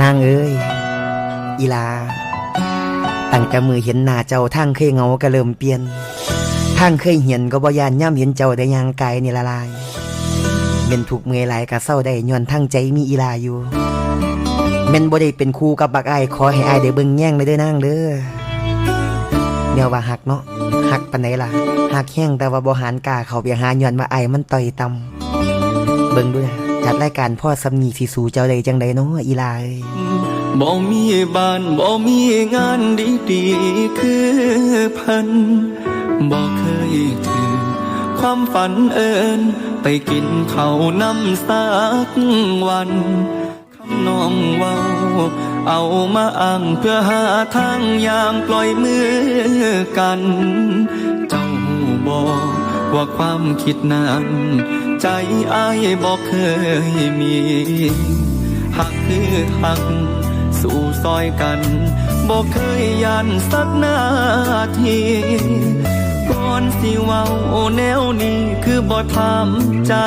นางเอ้ย อีลา ตั้งแต่มือเห็นหน้าเจ้าทางเคยเงาก็เริ่มเปลี่ยนทางเคยเห็นก็บ่ยานย่ำเห็นเจ้าได้ยางไกายนี่ละลายเป็นถูกเมื่อยหลายก็เศร้าได้ย้อนทั้งใจมีอีลาอยู่แม่นบ่ได้เป็นครูกับบักไอายขอให้อายได้เบิ่งแย่งเลยเด้อนางเด้อเดี๋ยวว่าหักเนาะหักปานไหนล่ะหักแห้งแต่ว่าบ่หารกาเข้าไปหาย้อนว่าอายมันต่อยต่ำเบิ่งดูนะ จัดรายการพ่อสำนีสิสู่เจ้าได้จังไดเนาะอีลาเอ้ยบ่มีบ้านบ่มีงานดีๆคือเพันบ่เคยถึงความฝันเอินไปกินเขาวน้ำสักวันคำนองเว้าเอามาอ้างเพื่อหาทางอย่างปล่อยมือกัน เจ้าบอกว่าความคิดนั้น ใจอายบอกเคยมีหักคือหัก สู่ซอยกันบอกเคยยันสักนาทีก่อนสิเว้าแนวนี้คือบ่ทำจา